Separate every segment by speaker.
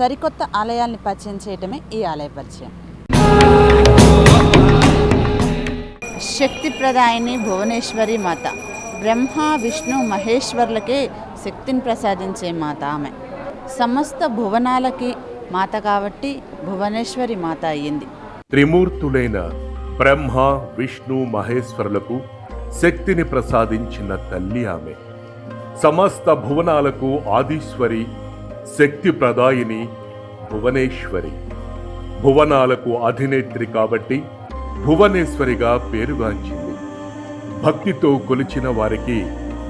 Speaker 1: సరికొత్త ఆలయాల్ని పరిచయం చేయటమే ఈ ఆలయ పరిచయం. శక్తిప్రదాయిని భువనేశ్వరి మాత బ్రహ్మ విష్ణు మహేశ్వర్లకే శక్తిని ప్రసాదించే మాత ఆమె. సమస్త భువనాలకి మాత కాబట్టి భువనేశ్వరి మాత అయ్యింది.
Speaker 2: త్రిమూర్తులైన బ్రహ్మ విష్ణు మహేశ్వరులకు శక్తిని ప్రసాదించిన తల్లి ఆమె. సమస్త భువనాలకు ఆదీశ్వరి శక్తి ప్రదాయిని భువనేశ్వరి. భువనాలకు అధినేత్రి కాబట్టి భువనేశ్వరిగా పేరుగాంచింది. భక్తితో కొలిచిన వారికి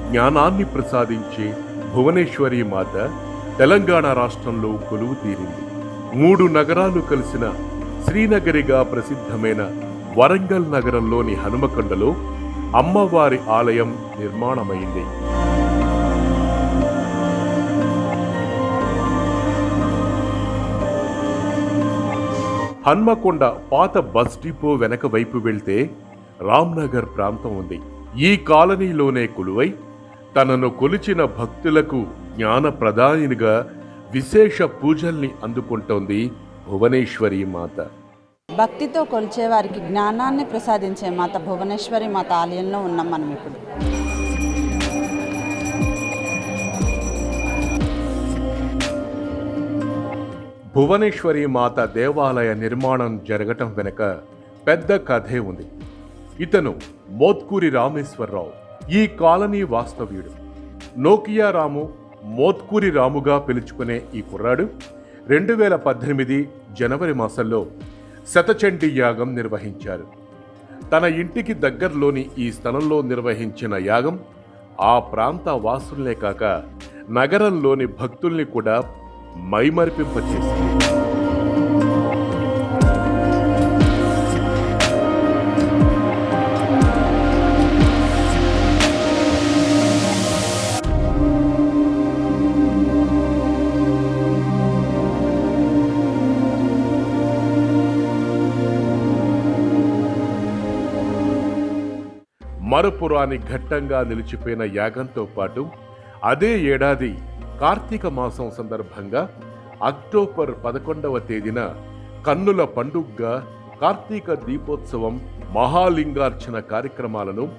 Speaker 2: జ్ఞానాన్ని ప్రసాదించే భువనేశ్వరి మాత తెలంగాణ రాష్ట్రంలో కొలువు తీరింది. మూడు నగరాలు కలిసిన శ్రీనగరిగా ప్రసిద్ధమైన వరంగల్ నగరంలోని హనుమకొండలో అమ్మవారి ఆలయం నిర్మాణమైంది. హన్మకొండ పాత బస్ డిపో వెనక వైపు వెళ్తే రామ్నగర్ ప్రాంతం ఉంది. ఈ కాలనీలోనే కొలువై తనను కొలిచిన భక్తులకు జ్ఞాన ప్రదానినిగా విశేష పూజల్ని అందుకుంటోంది భువనేశ్వరి మాత.
Speaker 1: భక్తితో కొలిచేవారికి జ్ఞానాన్ని ప్రసాదించే మాత భువనేశ్వరి మాత ఆలయంలో ఉన్నాం మనం ఇప్పుడు.
Speaker 2: భువనేశ్వరి మాత దేవాలయ నిర్మాణం జరగటం వెనుక పెద్ద కథే ఉంది. ఇతను మోత్కూరి రామేశ్వరరావు ఈ కాలనీ వాస్తవ్యుడు. నోకియా రాము మోత్కూరి రాముగా పిలుచుకునే ఈ కుర్రాడు రెండు వేల పద్దెనిమిది జనవరి మాసంలో శతచండి యాగం నిర్వహించారు. తన ఇంటికి దగ్గరలోని ఈ స్థలంలో నిర్వహించిన యాగం ఆ ప్రాంత వాసులే కాక నగరంలోని భక్తుల్ని కూడా మైమరిపింపచేసింది మరపురాని ఘట్టంగా నిలిచిపోయిన యాగంతో పాటు అదే ఏడాది కార్తీక మాసం సందర్భంగా అక్టోబర్ పదకొండవ తేదీన కన్నుల పండుగగా కార్తీక దీపోత్సవం మహాలింగార్చన కార్యక్రమాలను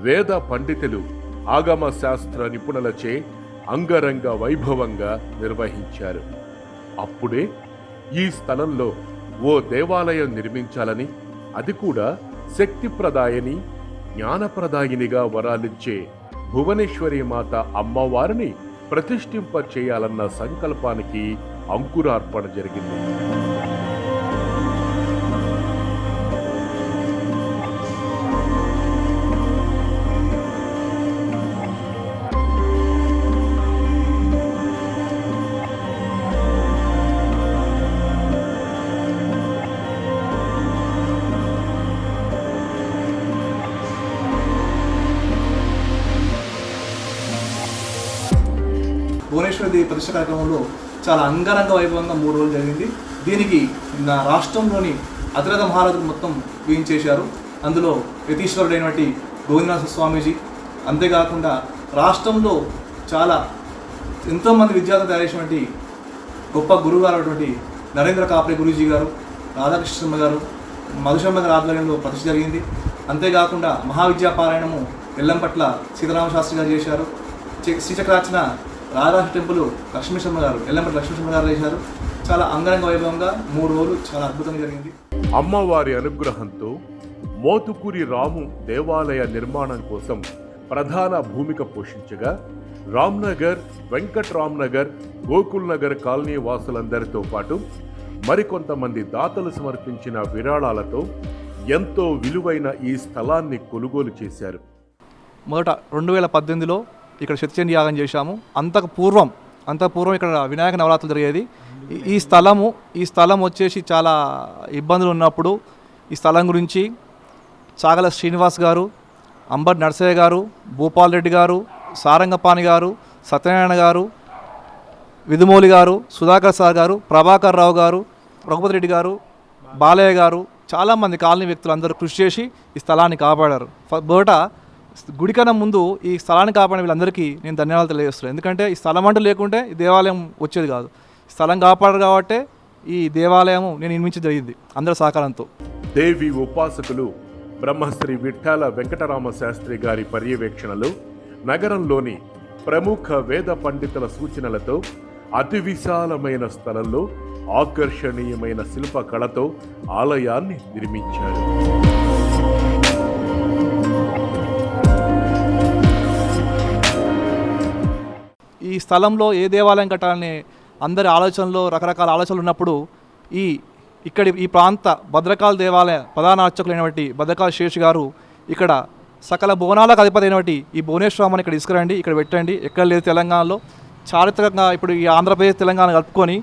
Speaker 2: వేద పండితులు ఆగమ శాస్త్ర నిపుణులచే అంగరంగ వైభవంగా నిర్వహించారు. అప్పుడే ఈ స్థలంలో ఓ దేవాలయం నిర్మించాలని అది కూడా శక్తిప్రదాయని జ్ఞానప్రదాయినిగా వరాలిచ్చే భువనేశ్వరి మాత అమ్మవారిని ప్రతిష్ఠింప చేయాలన్న సంకల్పానికి అంకురార్పణ జరిగింది.
Speaker 3: భువనేశ్వరి ప్రతిష్ట కార్యక్రమంలో చాలా అంగరంగ వైభవంగా మూడు రోజులు జరిగింది. దీనికి నా రాష్ట్రంలోని అతిరథ మహారథులు మొత్తం వేయించేశారు. అందులో యతీశ్వరుడైనటువంటి గోవిందనాథ స్వామీజీ. అంతేకాకుండా రాష్ట్రంలో చాలా ఎంతోమంది విద్యార్థులు తయారు చేసినటువంటి గొప్ప గురువు గారు అయినటువంటి నరేంద్ర కాప్రే గురూజీ గారు రాధాకృష్ణ గారు మధుశర్మ గారి ఆధ్వర్యంలో ప్రతిష్ట జరిగింది. అంతేకాకుండా మహావిద్యాపారాయణము ఎల్లంపట్ల సీతారామ శాస్త్రి గారు చేశారు. చి- శ్రీచక్రార్చన రాధాకృష్ణ టెంపుల్ లక్ష్మీశర్మ గారు ఎల్లంపట్ల లక్ష్మీశర్మ గారు చేశారు చాలా అంగరంగ వైభవంగా మూడు రోజులు చాలా అద్భుతంగా జరిగింది.
Speaker 2: అమ్మవారి అనుగ్రహంతో మోతుకూరి రాము దేవాలయ నిర్మాణం కోసం ప్రధాన భూమిక పోషించగా రామ్నగర్ వెంకట్ రామ్నగర్ గోకుల్ నగర్ కాలనీ వాసులందరితో పాటు మరికొంతమంది దాతలు సమర్పించిన విరాళాలతో ఎంతో విలువైన ఈ స్థలాన్ని కొనుగోలు చేశారు.
Speaker 4: మొదట రెండు వేల పద్దెనిమిదిలో ఇక్కడ శతచండి యాగం చేశాము. అంతకు పూర్వం అంతపూర్వం ఇక్కడ వినాయక నవరాత్రులు జరిగేది. ఈ- స్థలము ఈ స్థలం వచ్చేసి చాలా ఇబ్బందులు ఉన్నప్పుడు ఈ స్థలం గురించి చాగల శ్రీనివాస్ గారు అంబర్ నర్సయ్య గారు భూపాల్ రెడ్డి గారు సారంగపాణి గారు సత్యనారాయణ గారు విధుమౌలి గారు సుధాకర్ సార్ గారు ప్రభాకర్ రావు గారు రఘుపతి రెడ్డి గారు బాలయ్య గారు చాలామంది కాలనీ వ్యక్తులు అందరూ కృషి చేసి ఈ స్థలాన్ని కాపాడారు. బోట గుడికన్నా ముందు ఈ స్థలాన్ని కాపాడిన వీళ్ళందరికీ నేను ధన్యవాదాలు తెలియజేస్తున్నాను. ఎందుకంటే ఈ స్థలం అంటూ లేకుంటే ఈ దేవాలయం వచ్చేది కాదు. స్థలం కాపాడరు కాబట్టే ఈ దేవాలయం నేను నిర్మించడం జరిగింది అందరి సహకారంతో.
Speaker 2: దేవి ఉపాసకులు బ్రహ్మశ్రీ విఠాల వెంకటరామ శాస్త్రి గారి పర్యవేక్షణలో నగరంలోని ప్రముఖ వేద పండితుల సూచనలతో అతి విశాలమైన స్థలంలో ఆకర్షణీయమైన శిల్పకళతో ఆలయాన్ని నిర్మించారు.
Speaker 4: స్థలంలో ఏ దేవాలయం కట్టాలనే అందరి ఆలోచనలో రకరకాల ఆలోచనలు ఉన్నప్పుడు ఈ ఇక్కడి ఈ ప్రాంత భద్రకాళ దేవాలయ ప్రధాన అర్చకులైనటువంటి భద్రకాళ శేష్ గారు ఇక్కడ సకల బోనాలకు అధిపతి అయినటువంటి ఈ భువనేశ్వరమ్మని ఇక్కడ తీసుకురండి ఇక్కడ పెట్టండి. ఎక్కడ లేదు తెలంగాణలో. చారిత్రకంగా ఇప్పుడు ఈ ఆంధ్రప్రదేశ్ తెలంగాణ కలుపుకొని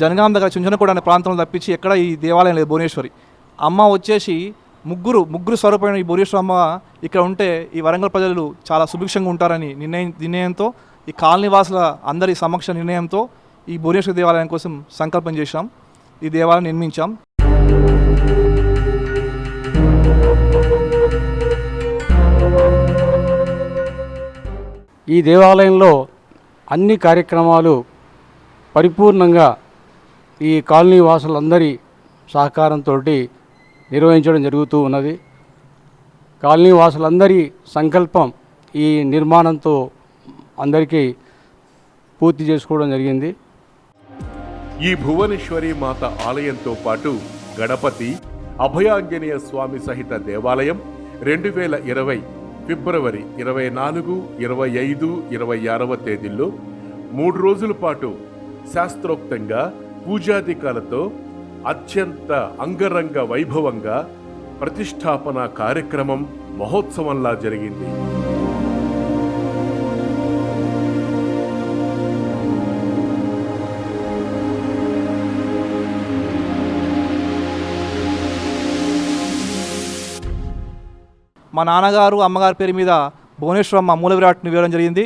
Speaker 4: జనగాం దగ్గర చుంచనకూడ అనే ప్రాంతంలో తప్పించి ఎక్కడ ఈ దేవాలయం లేదు భువనేశ్వరి. అమ్మ వచ్చేసి ముగ్గురు ముగ్గురు స్వరూపమైన ఈ భువనేశ్వర అమ్మ ఇక్కడ ఉంటే ఈ వరంగల్ ప్రజలు చాలా సుభిక్షంగా ఉంటారని నిర్ణయం నిర్ణయంతో ఈ కాలనీవాసుల అందరి సమక్ష నిర్ణయంతో ఈ భువనేశ్వర దేవాలయం కోసం సంకల్పం చేశాం. ఈ దేవాలయం నిర్మించాం.
Speaker 5: ఈ దేవాలయంలో అన్ని కార్యక్రమాలు పరిపూర్ణంగా ఈ కాలనీ వాసులందరి సహకారంతో నిర్వహించడం జరుగుతూ ఉన్నది. కాలనీ వాసులందరి సంకల్పం ఈ నిర్మాణంతో అందరికీ పూర్తి చేసుకోవడం జరిగింది.
Speaker 2: ఈ భువనేశ్వరి మాత ఆలయంతో పాటు గణపతి అభయాంజనేయ స్వామి సహిత దేవాలయం రెండు వేల ఇరవై ఫిబ్రవరి ఇరవై నాలుగు ఇరవై ఐదు ఇరవై ఆరవ తేదీల్లో మూడు రోజుల పాటు శాస్త్రోక్తంగా పూజాధికాలతో అత్యంత అంగరంగ వైభవంగా ప్రతిష్టాపన కార్యక్రమం మహోత్సవంలా జరిగింది.
Speaker 4: మా నాన్నగారు అమ్మగారి పేరు మీద భువనేశ్వరమ్మ మూల విరాట్ని వేయడం జరిగింది.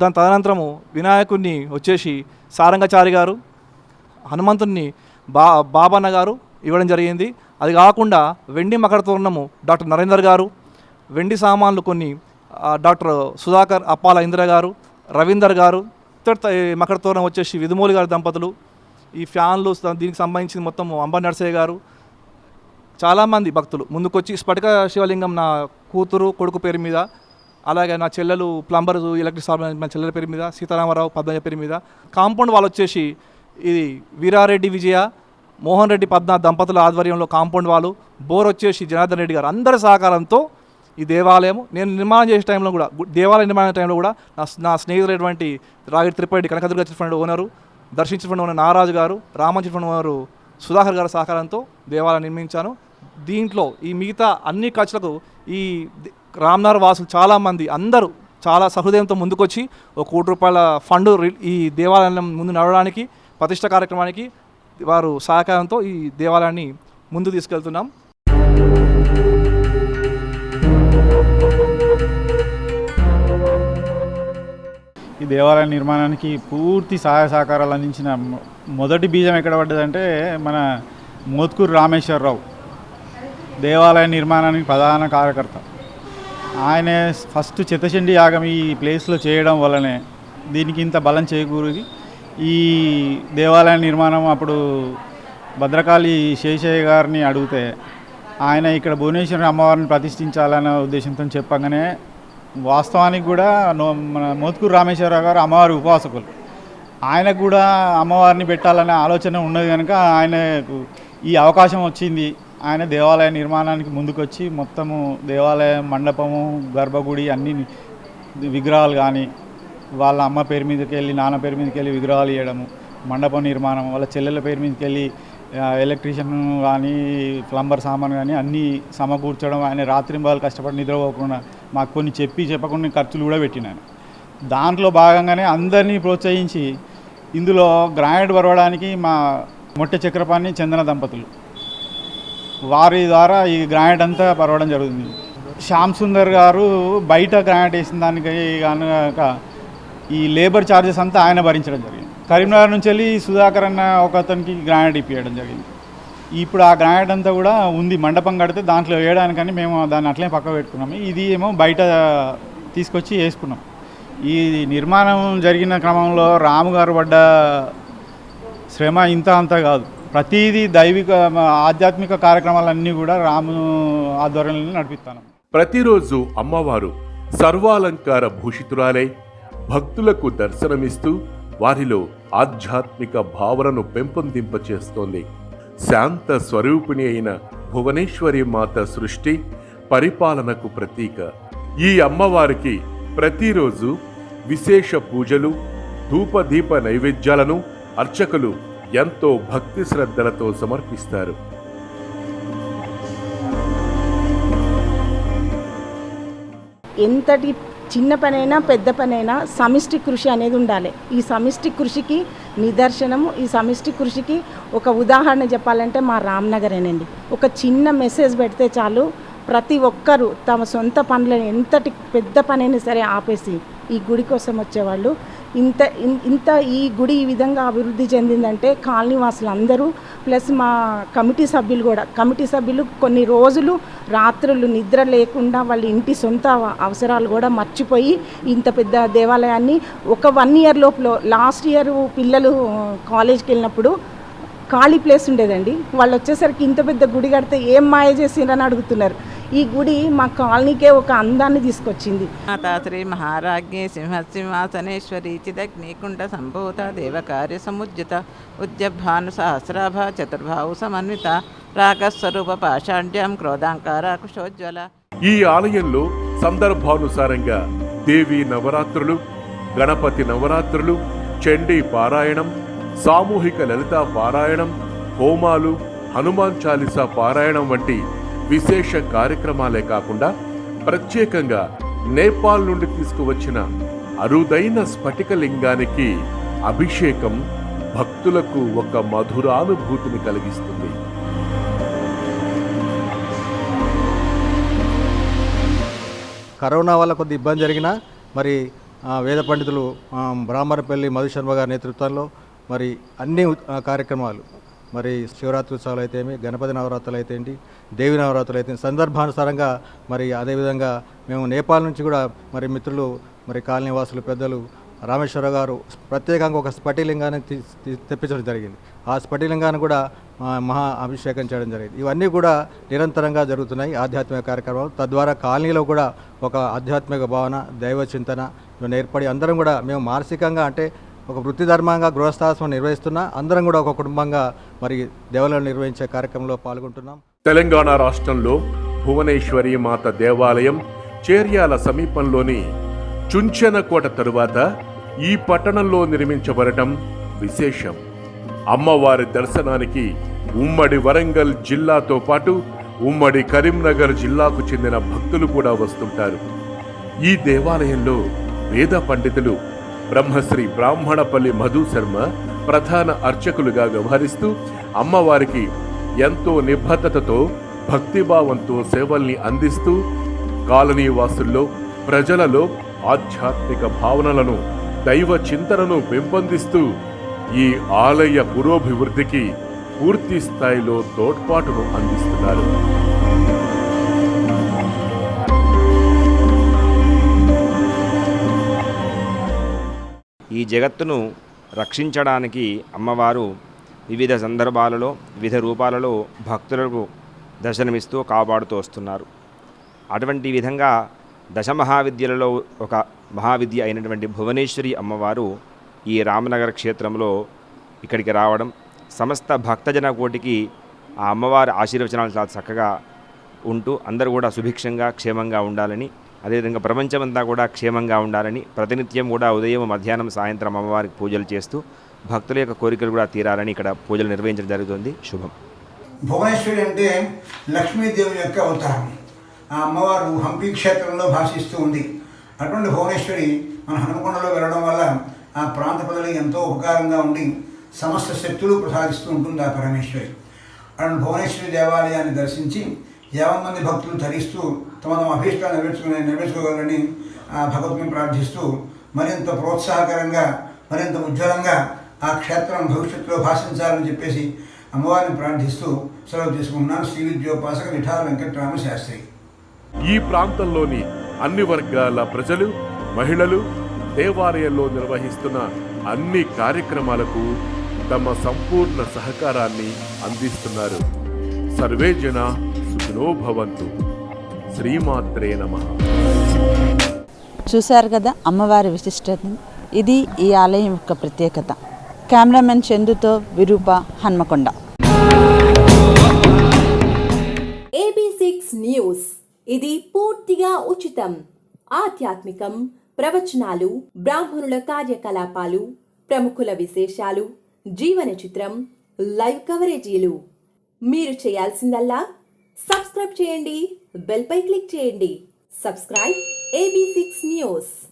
Speaker 4: దాని తదనంతరము వినాయకుడిని వచ్చేసి సారంగచారి గారు హనుమంతుడిని బా బాబన్న గారు ఇవ్వడం జరిగింది. అది కాకుండా వెండి మకర తోరణము డాక్టర్ నరేందర్ గారు వెండి సామాన్లు కొన్ని డాక్టర్ సుధాకర్ అప్పాల ఇందిర గారు రవీందర్ గారు ఇతర మకర తోరణం వచ్చేసి విధుమూలి గారి దంపతులు ఈ ఫ్యాన్లు దీనికి సంబంధించిన మొత్తం అంబ నర్సయ్య గారు చాలామంది భక్తులు. ముందుకొచ్చి స్ఫటిక శివలింగం నా కూతురు కొడుకు పేరు మీద అలాగే నా చెల్లెలు ప్లంబర్ ఎలక్ట్రిక్ సార్ మా చెల్లెల పేరు మీద సీతారామరావు పద్మజ పేరు మీద కాంపౌండ్ వాళ్ళు వచ్చేసి ఇది వీరారెడ్డి విజయ మోహన్ రెడ్డి పద్మ దంపతుల ఆధ్వర్యంలో కాంపౌండ్ వాళ్ళు బోర్ వచ్చేసి జనార్దన్ రెడ్డి గారు. అందరి సహకారంతో ఈ దేవాలయం నేను నిర్మాణం చేసే టైంలో కూడా దేవాలయ నిర్మాణ టైంలో కూడా నా నా స్నేహితులైనటువంటి Ragidi Tirupati Kanakadurga chit fund owner దర్శించిన fund owner Naraju garu Rama chit fund owner Sudhakar గారి సహకారంతో దేవాలయం నిర్మించాను. దీంట్లో ఈ మిగతా అన్ని ఖర్చులకు ఈ రామ్నగర్ వాసులు చాలామంది అందరూ చాలా సహృదయంతో ముందుకొచ్చి ఒక కోటి రూపాయల ఫండ్ ఈ దేవాలయం ముందు నడవడానికి ప్రతిష్ట కార్యక్రమానికి వారు సహకారంతో ఈ దేవాలయాన్ని ముందు తీసుకెళ్తున్నాం.
Speaker 6: ఈ దేవాలయ నిర్మాణానికి పూర్తి సహాయ సహకారాలు అందించిన మొదటి బీజం ఎక్కడ పడ్డదంటే మన మోత్కూరు రామేశ్వరరావు. దేవాలయ నిర్మాణానికి ప్రధాన కార్యకర్త. ఆయన ఫస్ట్ చిత్తచండి యాగం ఈ ప్లేస్లో చేయడం వల్లనే దీనికి ఇంత బలం చేకూరి ఈ దేవాలయ నిర్మాణం అప్పుడు భద్రకాళి శేషయ్య గారిని అడిగితే ఆయన ఇక్కడ భువనేశ్వరి అమ్మవారిని ప్రతిష్ఠించాలనే ఉద్దేశంతో చెప్పగానే వాస్తవానికి కూడా మన మోత్కూరు రామేశ్వరరావు గారు అమ్మవారి ఉపాసకులు ఆయనకు కూడా అమ్మవారిని పెట్టాలనే ఆలోచన ఉన్నది కనుక ఆయనకు ఈ అవకాశం వచ్చింది. ఆయన దేవాలయ నిర్మాణానికి ముందుకొచ్చి మొత్తము దేవాలయ మండపము గర్భగుడి అన్ని విగ్రహాలు కానీ వాళ్ళ అమ్మ పేరు మీదకి వెళ్ళి నాన్న పేరు మీదకి వెళ్ళి విగ్రహాలు ఇవ్వడము మండపం నిర్మాణం వాళ్ళ చెల్లెల పేరు మీదకి వెళ్ళి ఎలక్ట్రీషియన్ కానీ ప్లంబర్ సామాన్ కానీ అన్నీ సమకూర్చడం ఆయన రాత్రింబాలు కష్టపడి నిద్రపోకుండా మాకు కొన్ని చెప్పి చెప్పకుండా ఖర్చులు కూడా పెట్టినాను దాంట్లో భాగంగానే అందరినీ ప్రోత్సహించి ఇందులో గ్రానైట్ పరవడానికి మా మొట్టె చక్రపాణి చందన దంపతులు. వారి ద్వారా ఈ గ్రానైట్ అంతా పరవడం జరుగుతుంది. శ్యామ్ సుందర్ గారు బయట గ్రానైట్ వేసిన దానికి కనుక ఈ లేబర్ ఛార్జెస్ అంతా ఆయన భరించడం జరిగింది. కరీంనగర్ నుంచి వెళ్ళి సుధాకర్ అన్న ఒక అతనికి గ్రానైట్ ఇప్పించడం జరిగింది. ఇప్పుడు ఆ గ్రానైట్ అంతా కూడా ఉంది మండపం కడితే దాంట్లో వేయడానికని మేము దాన్ని అట్లే పక్క పెట్టుకున్నాము. ఇది ఏమో బయట తీసుకొచ్చి వేసుకున్నాం. ఈ నిర్మాణం జరిగిన క్రమంలో రాము గారు పడ్డ శ్రమ ఇంత అంతా కాదు. ప్రతిదీ దైవిక ఆధ్యాత్మిక కార్యక్రమాలన్నీ కూడా రాము ఆధ్వర్యంలో నడిపిస్తాను.
Speaker 2: ప్రతిరోజు అమ్మవారు సర్వాలంకార భూషితురాలై భక్తులకు దర్శనమిస్తూ వారిలో ఆధ్యాత్మిక భావనను పెంపొందింపచేస్తోంది. శాంత స్వరూపిణి అయిన భువనేశ్వరి మాత సృష్టి పరిపాలనకు ప్రతీక. ఈ అమ్మవారికి ప్రతిరోజు విశేష పూజలు ధూపదీప నైవేద్యాలను అర్చకులు ఎంతో భక్తి శ్రద్ధలతో సమర్పిస్తారు.
Speaker 7: ఎంతటి చిన్న పనైనా పెద్ద పనైనా సమిష్టి కృషి అనేది ఉండాలి. ఈ సమిష్టి కృషికి నిదర్శనము ఈ సమిష్టి కృషికి ఒక ఉదాహరణ చెప్పాలంటే మా రామ్నగరేనండి. ఒక చిన్న మెసేజ్ పెడితే చాలు ప్రతి ఒక్కరూ తమ సొంత పనులను ఎంతటి పెద్ద పనైనా సరే ఆపేసి ఈ గుడి కోసం వచ్చేవాళ్ళు ఇంత ఇంత ఈ గుడి ఈ విధంగా అభివృద్ధి చెందిందంటే కాలనీ వాసులు అందరూ ప్లస్ మా కమిటీ సభ్యులు కూడా. కమిటీ సభ్యులు కొన్ని రోజులు రాత్రులు నిద్ర లేకుండా వాళ్ళ ఇంటి సొంత అవసరాలు కూడా మర్చిపోయి ఇంత పెద్ద దేవాలయాన్ని ఒక వన్ ఇయర్ లోపల లాస్ట్ ఇయర్ పిల్లలు కాలేజ్కి వెళ్ళినప్పుడు ఖాళీ ప్లేస్ ఉండేదండి. వాళ్ళు వచ్చేసరికి ఇంత పెద్ద గుడి కడితే ఏం మాయ చేసిండ్రని అడుగుతున్నారు. ఈ గుడి మా కాలనీకే ఒక అందాన్ని తీసుకొచ్చింది.
Speaker 8: మాతా శ్రీ మహారాజ్ఞి సింహసింహాసనేశ్వరి చిదగ్నికుండ సంభూత దేవకార్య సముజ్జిత ఉద్యభాను సహస్రాభ చతుర్భావు సమన్విత రాగస్వరూప పాషాఢ్యం క్రోధాంకార కుశోజ్వల.
Speaker 2: ఈ ఆలయంలో సందర్భానుసారంగా దేవి నవరాత్రులు గణపతి నవరాత్రులు చండీ పారాయణం సామూహిక లలితా పారాయణం హోమాలు హనుమాన్ చాలీసా పారాయణం వంటి విశేష కార్యక్రమాలే కాకుండా ప్రత్యేకంగా నేపాల్ నుండి తీసుకువచ్చిన అరుదైన స్ఫటిక లింగానికి అభిషేకం భక్తులకు ఒక మధురానుభూతిని కలిగిస్తుంది.
Speaker 9: కరోనా వల్ల కొద్ది ఇబ్బంది జరిగినా మరి వేద పండితులు బ్రాహ్మణపల్లి మధుశర్మ గారి నేతృత్వంలో మరి అన్ని కార్యక్రమాలు మరి శివరాత్రి ఉత్సవాలు అయితే ఏమి గణపతి నవరాత్రులు అయితే ఏంటి దేవి నవరాత్రులు అయితే సందర్భానుసారంగా మరి అదేవిధంగా మేము నేపాల్ నుంచి కూడా మరి మిత్రులు మరి కాలనీ వాసులు పెద్దలు రామేశ్వర గారు ప్రత్యేకంగా ఒక స్ఫటిలింగాన్ని తెప్పించడం జరిగింది. ఆ స్ఫటిలింగాన్ని కూడా మహా అభిషేకం చేయడం జరిగింది. ఇవన్నీ కూడా నిరంతరంగా జరుగుతున్నాయి ఆధ్యాత్మిక కార్యక్రమాలు. తద్వారా కాలనీలో కూడా ఒక ఆధ్యాత్మిక భావన దైవ చింతన ఏర్పడి అందరం కూడా మేము మానసికంగా అంటే ఒక వృత్తి ధర్మంగా గృహస్థాశ్రమం నిర్వహిస్తున్నా అందరం కూడా ఒక కుటుంబంగా మరి దేవాలయాలు నిర్వహించే కార్యక్రమంలో పాల్గొంటున్నాం.
Speaker 2: తెలంగాణ రాష్ట్రంలో భువనేశ్వరి మాత దేవాలయం చేర్యాల సమీపంలోని చుంచెనకోట తరువాత ఈ పట్టణంలో నిర్మించబడటం విశేషం. అమ్మవారి దర్శనానికి ఉమ్మడి వరంగల్ జిల్లాతో పాటు ఉమ్మడి కరీంనగర్ జిల్లాకు చెందిన భక్తులు కూడా వస్తుంటారు. ఈ దేవాలయంలో వేద పండితులు బ్రహ్మశ్రీ బ్రాహ్మణపల్లి మధు శర్మ ప్రధాన అర్చకులుగా వ్యవహరిస్తూ అమ్మవారికి ఎంతో నిబద్ధతతో భక్తిభావంతో సేవల్ని అందిస్తూ కాలనీ వాసుల్లో ప్రజలలో ఆధ్యాత్మిక భావనలను దైవ చింతనను పెంపొందిస్తూ ఈ ఆలయ పురోభివృద్ధికి పూర్తి స్థాయిలో తోడ్పాటును అందిస్తున్నారు.
Speaker 10: ఈ జగత్తును రక్షించడానికి అమ్మవారు వివిధ సందర్భాలలో వివిధ రూపాలలో భక్తులకు దర్శనమిస్తూ కాపాడుతూ వస్తున్నారు. అటువంటి విధంగా దశమహావిద్యలలో ఒక మహావిద్య అయినటువంటి భువనేశ్వరి అమ్మవారు ఈ రామనగర క్షేత్రంలో ఇక్కడికి రావడం సమస్త భక్తజన కోటికి ఆ అమ్మవారి ఆశీర్వచనాలు చాలా చక్కగా ఉంటూ అందరూ కూడా సుభిక్షంగా క్షేమంగా ఉండాలని అదేవిధంగా ప్రపంచమంతా కూడా క్షేమంగా ఉండాలని ప్రతినిత్యం కూడా ఉదయం మధ్యాహ్నం సాయంత్రం అమ్మవారికి పూజలు చేస్తూ భక్తుల యొక్క కోరికలు కూడా తీరాలని ఇక్కడ పూజలు నిర్వహించడం జరుగుతుంది. శుభం.
Speaker 11: భువనేశ్వరి అంటే లక్ష్మీదేవి యొక్క అవతారం. ఆ అమ్మవారు హంపి క్షేత్రంలో భాషిస్తూ ఉంది. అటువంటి భువనేశ్వరి మన హనుమకొండలో వెళ్ళడం వల్ల ఆ ప్రాంత ప్రజలకు ఎంతో ఉపకారంగా ఉండి సమస్త శక్తులు ప్రసాదిస్తూ ఉంటుంది ఆ పరమేశ్వరి. అటువంటి భువనేశ్వరి దేవాలయాన్ని దర్శించి యావమంది భక్తులు ధరిస్తూ తమ తమ అభీష్టాలు నెరవేర్చుకునే నెరవేర్చుకోగలని ఆ భగవద్ని ప్రార్థిస్తూ మరింత ప్రోత్సాహకరంగా మరింత ఉజ్వలంగా ఆ క్షేత్రం భవిష్యత్తులో భాషించాలని చెప్పేసి అమ్మవారిని ప్రార్థిస్తూ సెలవు తీసుకుంటున్నాను. శ్రీ విద్యోపాసక విఠాల వెంకటరామ శాస్త్రి.
Speaker 2: ఈ ప్రాంతంలోని అన్ని వర్గాల ప్రజలు మహిళలు దేవాలయంలో నిర్వహిస్తున్న అన్ని కార్యక్రమాలకు తమ సంపూర్ణ సహకారాన్ని అందిస్తున్నారు. సర్వే జన సుఖినో భవంతు. శ్రీమాత్రే నమః.
Speaker 1: చూశారు కదా అమ్మవారి విశిష్టతని ఇది ఈ ఆలయం యొక్క ప్రత్యేకత. Cameraman చందుతో Virupa Hanamkonda.
Speaker 12: AB six news. ఇది పూర్తిగా ఉచితం. ఆధ్యాత్మికం ప్రవచనాలు బ్రాహ్మణుల కార్యకలాపాలు ప్రముఖుల విశేషాలు జీవన చిత్రం లైవ్ కవరేజీలు. మీరు చేయాల్సిందల్లా సబ్స్క్రైబ్ చేయండి. బెల్పై క్లిక్ చేయండి. Subscribe AB six news